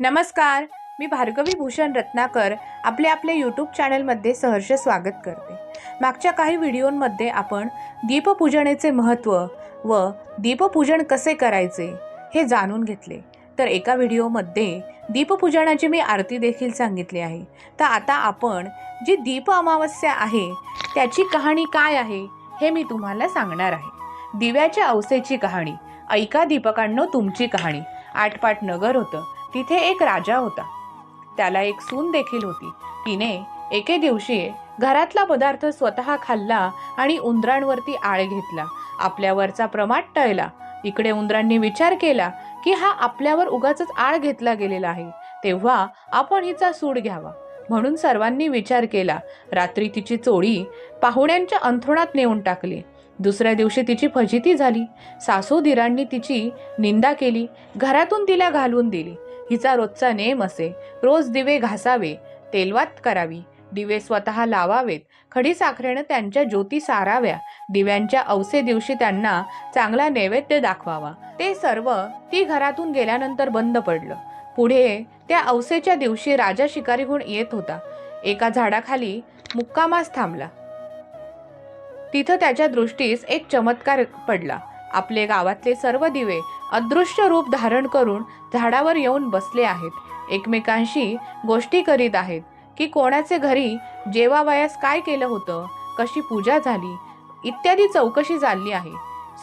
नमस्कार मी भार्गवी भूषण रत्नाकर आपले आपले यूट्यूब चॅनलमध्ये सहर्ष स्वागत करते. मागच्या काही व्हिडिओंमध्ये आपण दीपपूजनेचे महत्त्व व दीपपूजन कसे करायचे हे जाणून घेतले. तर एका व्हिडिओमध्ये दीपपूजनाची मी आरती देखील सांगितली आहे. तर आता आपण जी दीप अमावस्या आहे त्याची कहाणी काय आहे हे मी तुम्हाला सांगणार आहे. दिव्याच्या अवसेची कहाणी. ऐका दीपकांनो तुमची कहाणी. आटपाट नगर होतं. तिथे एक राजा होता. त्याला एक सून देखील होती. तिने एके दिवशी घरातला पदार्थ स्वतः खाल्ला आणि उंदरांवरती आळ घेतला. आपल्यावरचा प्रमाद टळला. इकडे उंदरांनी विचार केला की हा आपल्यावर उगाच आळ घेतला गेलेला आहे. तेव्हा आपण हिचा सूड घ्यावा. म्हणून सर्वांनी विचार केला. रात्री तिची चोळी पाहुण्यांच्या अंथरुणात नेऊन टाकली. दुसऱ्या दिवशी तिची फजिती झाली. सासू दिरांनी तिची निंदा केली. घरातून तिला घालून दिली. हिचा रोजचा नेम असे. रोज दिवे घासावे तेलवात करावी. दिवे स्वतः लावावेत. खडी साखरेनं त्यांच्या ज्योती साराव्या. दिव्यांच्या अवसे दिवशी त्यांना चांगला नैवेद्य दाखवावा. ते सर्व ती घरातून गेल्यानंतर बंद पडलं. पुढे त्या अवसेच्या दिवशी राजा शिकारीहून येत होता. एका झाडाखाली मुक्कामास थांबला. तिथं त्याच्या दृष्टीस एक चमत्कार पडला. आपले गावातले सर्व दिवे अदृश्य रूप धारण करून झाडावर येऊन बसले आहेत. एकमेकांशी गोष्टी करीत आहेत की कोणाचे घरी जेवावयास काय केलं होतं कशी पूजा झाली इत्यादी चौकशी चालली आहे.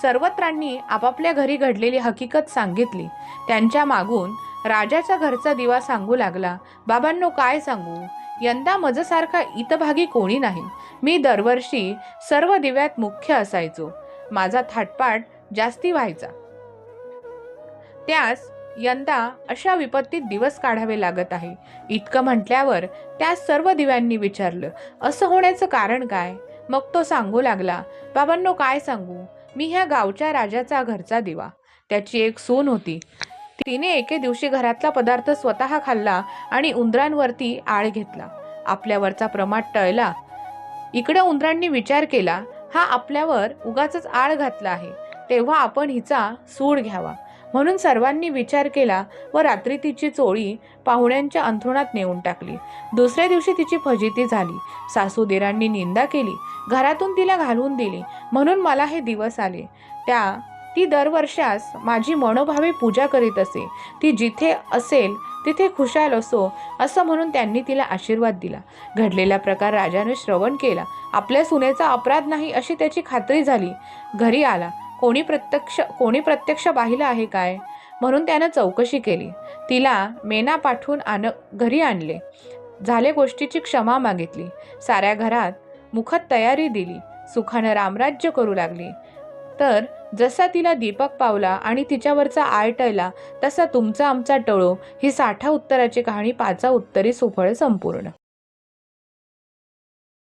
सर्वत्रांनी आपापल्या घरी घडलेली हकीकत सांगितली. त्यांच्या मागून राजाच्या घरचा दिवा सांगू लागला बाबांनो काय सांगू? यंदा मजसारखा इतभागी कोणी नाही. मी दरवर्षी सर्व दिव्यात मुख्य असायचो. माझा थाटपाट जास्ती व्हायचा. त्यास यंदा अशा विपत्तीत दिवस काढावे लागत आहे. इतकं म्हटल्यावर त्या सर्व दिव्यांनी विचारलं असं होण्याचं कारण काय? मग तो सांगू लागला बाबांनो काय सांगू? मी ह्या गावच्या राजाचा घरचा दिवा. त्याची एक सून होती. तिने एके दिवशी घरातला पदार्थ स्वतः खाल्ला आणि उंदरांवरती आळ घेतला. आपल्यावरचा प्रमाद टळला. इकडे उंदरांनी विचार केला हा आपल्यावर उगाच आळ घातला आहे. तेव्हा आपण हिचा सूड घ्यावा. म्हणून सर्वांनी विचार केला व रात्री तिची चोळी पाहुण्यांच्या अंथरुणात नेऊन टाकली. दुसऱ्या दिवशी तिची फजिती झाली. सासूदिरांनी निंदा केली. घरातून तिला घालवून दिली. म्हणून मला हे दिवस आले. त्या ती दरवर्षास माझी मनोभावे पूजा करीत असे. ती जिथे असेल तिथे खुशाल असो असं म्हणून त्यांनी तिला आशीर्वाद दिला. घडलेला प्रकार राजाने श्रवण केला. आपल्या सुनेचा अपराध नाही अशी त्याची खात्री झाली. घरी आला. कोणी प्रत्यक्ष कोणी प्रत्यक्ष पाहिलं आहे काय? म्हणून त्यानं चौकशी केली. तिला मेना पाठवून आण घरी आणले. झाले गोष्टीची क्षमा मागितली. साऱ्या घरात मुखत तयारी दिली. सुखानं रामराज्य करू लागली. तर जसा तिला दीपक पावला आणि तिच्यावरचा आळ टळला तसा तुमचा आमचा टळो ही साठा उत्तराची कहाणी पाचा उत्तरी सुफळ संपूर्ण.